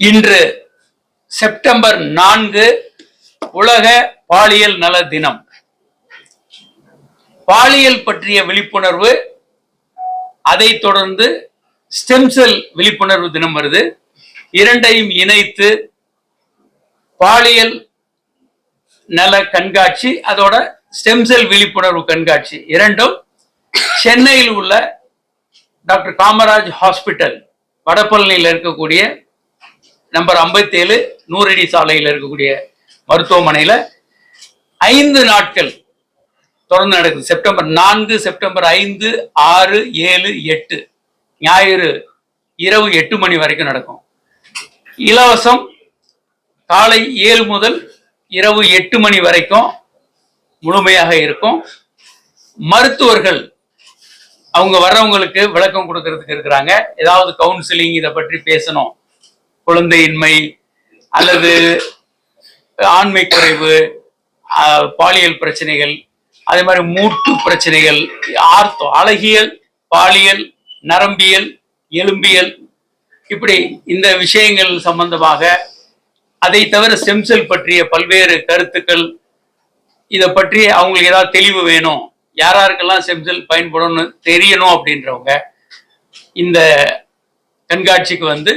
இன்று செப்டம்பர் நான்கு உலக பாலியல் நல தினம். பாலியல் பற்றிய விழிப்புணர்வு அதை தொடர்ந்து ஸ்டெம் செல் விழிப்புணர்வு தினம் வருது. இரண்டையும் இணைத்து பாலியல் நல கண்காட்சி அதோட ஸ்டெம் செல் விழிப்புணர்வு கண்காட்சி இரண்டும் சென்னையில் உள்ள டாக்டர் காமராஜ் ஹாஸ்பிட்டல் வடபழனியில் இருக்கக்கூடிய நம்பர் 57 நூறடி சாலையில் இருக்கக்கூடிய மருத்துவமனையில் ஐந்து நாட்கள் தொடர்ந்து நடக்குது. செப்டம்பர் நான்கு செப்டம்பர் ஐந்து ஆறு ஏழு எட்டு. ஞாயிறு இரவு எட்டு மணி வரைக்கும் நடக்கும். இலவசம் காலை ஏழு முதல் இரவு எட்டு மணி வரைக்கும் முழுமையாக இருக்கும். மருத்துவர்கள் அவங்க வர்றவங்களுக்கு விளக்கம் கொடுக்கறதுக்கு இருக்கிறாங்க. ஏதாவது கவுன்சிலிங் இதை பற்றி பேசணும். குழந்தையின்மை அல்லது ஆண்மை குறைவு பாலியல் பிரச்சனைகள் அதே மாதிரி மூட்டு பிரச்சனைகள் ஆர்த்தோ அழகியல் பாலியல் நரம்பியல் எலும்பியல் இப்படி இந்த விஷயங்கள் சம்பந்தமாக அதை தவிர செம்செல் செல் பற்றிய பல்வேறு கருத்துக்கள் இதை பற்றி அவங்களுக்கு ஏதாவது தெளிவு வேணும் யார் யாருக்கெல்லாம் செம்செல் பயன்படும்னு தெரியணும் அப்படின்றவங்க இந்த கண்காட்சிக்கு வந்து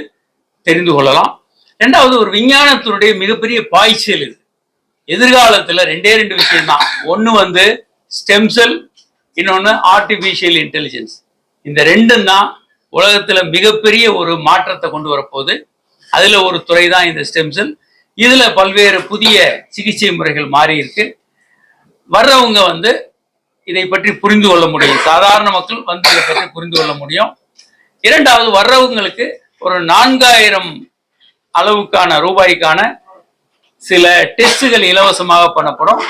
தெரிந்து கொள்ளலாம். ரெண்டாவது ஒரு விஞ்ஞானத்தினுடைய மிகப்பெரிய பாய்ச்சல் இது. எதிர்காலத்தில் ரெண்டே ரெண்டு விஷயம்தான். ஒன்று வந்து ஸ்டெம் செல் இன்னொன்று ஆர்டிஃபிஷியல் இன்டெலிஜென்ஸ் இந்த ரெண்டும் தான் உலகத்தில் மிகப்பெரிய ஒரு மாற்றத்தை கொண்டு வரப்போகுது. அதில் ஒரு துறை தான் இந்த ஸ்டெம் செல் இதில் பல்வேறு புதிய சிகிச்சை முறைகள் மாறி இருக்கு. வர்றவங்க வந்து இதை பற்றி புரிந்து கொள்ள முடியும். சாதாரண மக்கள் வந்து இதை பற்றி புரிந்து கொள்ள முடியும். இரண்டாவது வர்றவங்களுக்கு ஒரு நான்காயிரம் அளவுக்கான ரூபாய்க்கான சில டெஸ்ட்டுகள் இலவசமாக பண்ணப்படும்.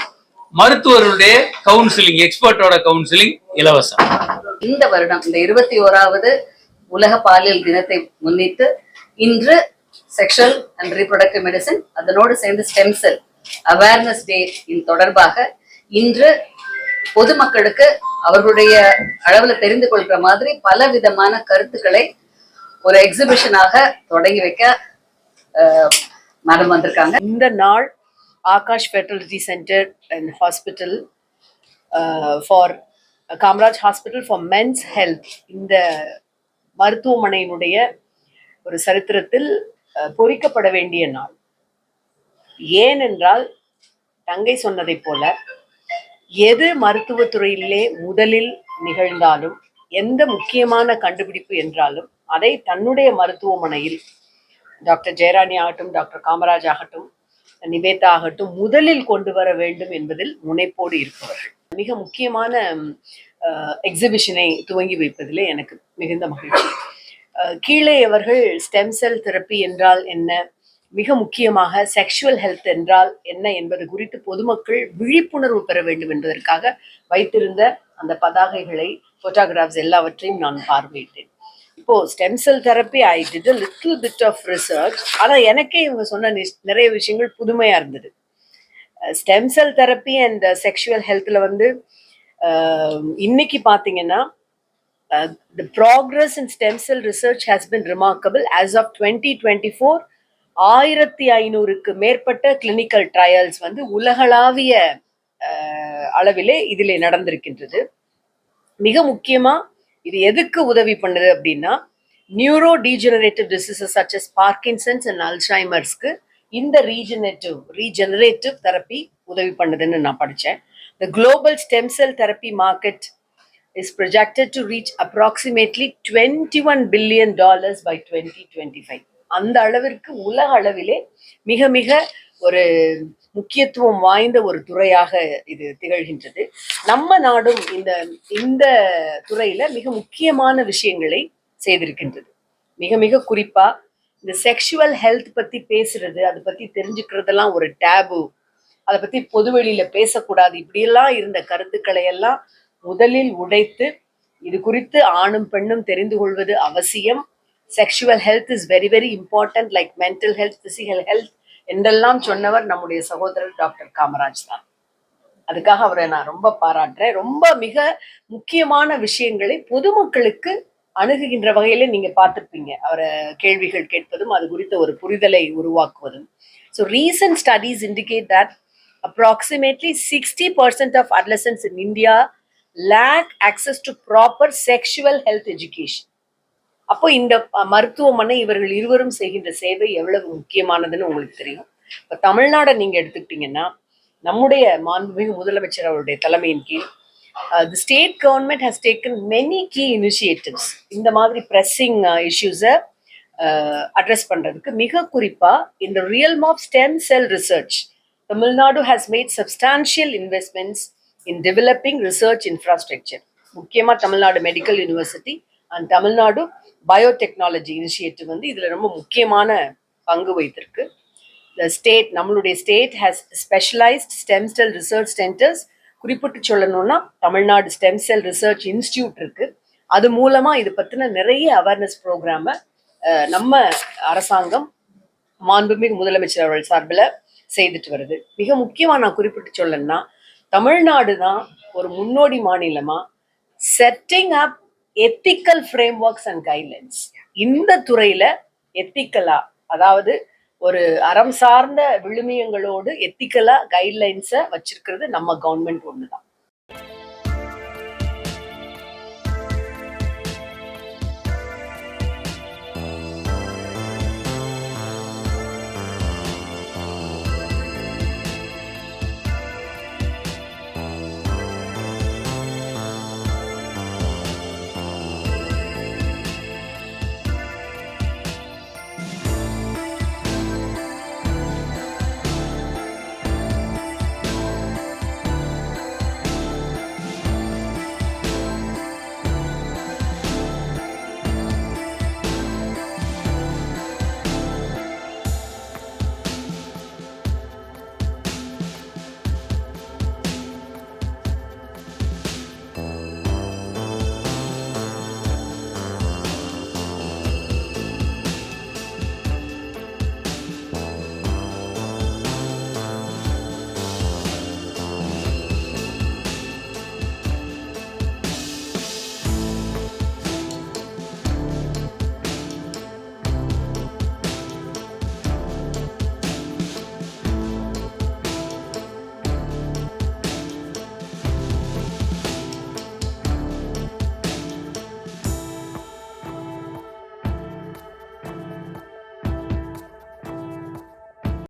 மருத்துவருடைய கவுன்சிலிங் எக்ஸ்பர்ட்டோட கவுன்சிலிங் இலவசம். இந்த வருடம் இந்த இருபத்தி ஓராவது உலக பாலியல் தினத்தை முன்னிட்டு இன்று செக்ஷுவல் அண்ட் ரீப்ரொடக்டிவ் மெடிசின் அதனோடு சேர்ந்து ஸ்டெம் செல் அவேர்னஸ் டே இன் தொடர்பாக இன்று பொதுமக்களுக்கு அவர்களுடைய அளவில் தெரிந்து கொள்கிற மாதிரி பல விதமான கருத்துக்களை ஒரு எக்ஸிபிஷனாக தொடங்கி வைக்க மேடம் வந்திருக்காங்க. இந்த நாள் Akash fertility centre and hospital for Kamaraj hospital for men's health இந்த மருத்துவமனையினுடைய ஒரு சரித்திரத்தில் பொறிக்கப்பட வேண்டிய நாள். ஏனென்றால் தங்கை சொன்னதைப் போல எது மருத்துவத்துறையிலே முதலில் நிகழ்ந்தாலும் எந்த முக்கியமான கண்டுபிடிப்பு என்றாலும் அதை தன்னுடைய மருத்துவமனையில் டாக்டர் ஜெயராணி ஆகட்டும் டாக்டர் காமராஜ் ஆகட்டும் நிவேதா ஆகட்டும் முதலில் கொண்டு வர வேண்டும் என்பதில் முனைப்போடு இருப்பவர்கள். மிக முக்கியமான எக்ஸிபிஷனை துவங்கி வைப்பதிலே எனக்கு மிகுந்த மகிழ்ச்சி. கீழே அவர்கள் ஸ்டெம் செல் தெரப்பி என்றால் என்ன? மிக முக்கியமாக செக்ஷுவல் ஹெல்த் என்றால் என்ன என்பது குறித்து பொதுமக்கள் விழிப்புணர்வு பெற வேண்டும் என்பதற்காக வைத்திருந்த அந்த பதாகைகளை போட்டோகிராஃப்ஸ் எல்லாவற்றையும் நான் பார்வையிட்டேன். இப்போ stem cell therapy I did little bit of research ஆனால் எனக்கே இவங்க சொன்ன நிறைய விஷயங்கள் புதுமையா இருந்தது. Stem cell therapy and sexual ஹெல்த்தில் வந்து இன்னைக்கு பார்த்தீங்கன்னா the progress in stem cell research has been remarkable as of twenty twenty four ஆயிரத்தி ஐநூறுக்கு மேற்பட்ட கிளினிக்கல் ட்ரையல்ஸ் வந்து உலகளாவிய அளவிலே இதில் நடந்திருக்கின்றது. மிக முக்கியமா இது எதுக்கு உதவி பண்ணுது அப்படின்னா neuro degenerative diseases such as Parkinson's and அல்சைமர்ஸ்க்கு இந்த ரீஜெனரேட்டிவ் ரீஜெனரேட்டிவ் தெரப்பி உதவி பண்ணுதுன்னு நான் படித்தேன் the global stem cell therapy market is projected to reach approximately twenty one billion dollars by twenty twenty five அந்த அளவிற்கு உலக அளவிலே மிக மிக ஒரு முக்கியத்துவம் வாய்ந்த ஒரு துறையாக இது திகழ்கின்றது. நம்ம நாடும் இந்த இந்த துறையில மிக முக்கியமான விஷயங்களை செய்திருக்கின்றது. மிக மிக குறிப்பா இந்த செக்ஷுவல் ஹெல்த் பத்தி பேசுறது அதை பத்தி தெரிஞ்சுக்கிறதெல்லாம் ஒரு டேபு அதை பத்தி பொதுவெளியில பேசக்கூடாது. இப்படியெல்லாம் இருந்த கருத்துக்களை எல்லாம் முதலில் உடைத்து இது குறித்து ஆணும் பெண்ணும் தெரிந்து கொள்வது அவசியம். Sexual health is very very important like mental health physical health என்றெல்லாம் சொன்னவர் நம்முடைய சகோதரர் டாக்டர் காமராஜ் தான். அதுக்காக அவரை நான் ரொம்ப பாராட்டுறேன். ரொம்ப மிக முக்கியமான விஷயங்களை பொதுமக்களுக்கு அணுகுகின்ற வகையில நீங்க பார்த்துருப்பீங்க. அவரை கேள்விகள் கேட்பதும் அது குறித்த ஒரு புரிதலை உருவாக்குவதும். So recent studies indicate that approximately sixty percent of adolescents in India lack access to proper sexual health education அப்போ இந்த மருத்துவமனை இவர்கள் இருவரும் செய்கின்ற சேவை எவ்வளவு முக்கியமானதுன்னு உங்களுக்கு தெரியும். இப்போ தமிழ்நாடை நீங்க எடுத்துக்கிட்டீங்கன்னா நம்முடைய மாண்புமிகு முதலமைச்சர் அவருடைய தலைமையின் கீழ் the state government has taken many key initiatives இந்த மாதிரி ப்ரெஸ்ஸிங் இஷ்யூஸை அட்ரஸ் பண்றதுக்கு. மிக குறிப்பா இந்த realm of stem cell research Tamil Nadu has made substantial investments in developing research infrastructure முக்கியமா Tamil Nadu medical university and Tamil Nadu biotechnology initiative வந்து இதில் ரொம்ப முக்கியமான பங்கு வைத்திருக்கு த ஸ்டேட் நம்மளுடைய state has specialised stem cell research centres குறிப்பிட்டு சொல்லணும்னா Tamil Nadu stem cell research institute இருக்குது அது மூலமாக இது பற்றின நிறைய அவேர்னஸ் ப்ரோக்ராமை நம்ம அரசாங்கம் மாண்புமிகு முதலமைச்சர் அவர்கள் சார்பில் செய்துட்டு வருது. மிக முக்கியமாக நான் குறிப்பிட்டு சொல்லணும்னா தமிழ்நாடு தான் ஒரு முன்னோடி மாநிலமாக setting up ethical frameworks and guidelines இந்த துறையில எத்திக்கலா அதாவது ஒரு அறம் சார்ந்த விழுமியங்களோடு எத்திக்கலா கைட்லைன்ஸை வச்சிருக்கிறது நம்ம கவர்மெண்ட் ஒன்று தான்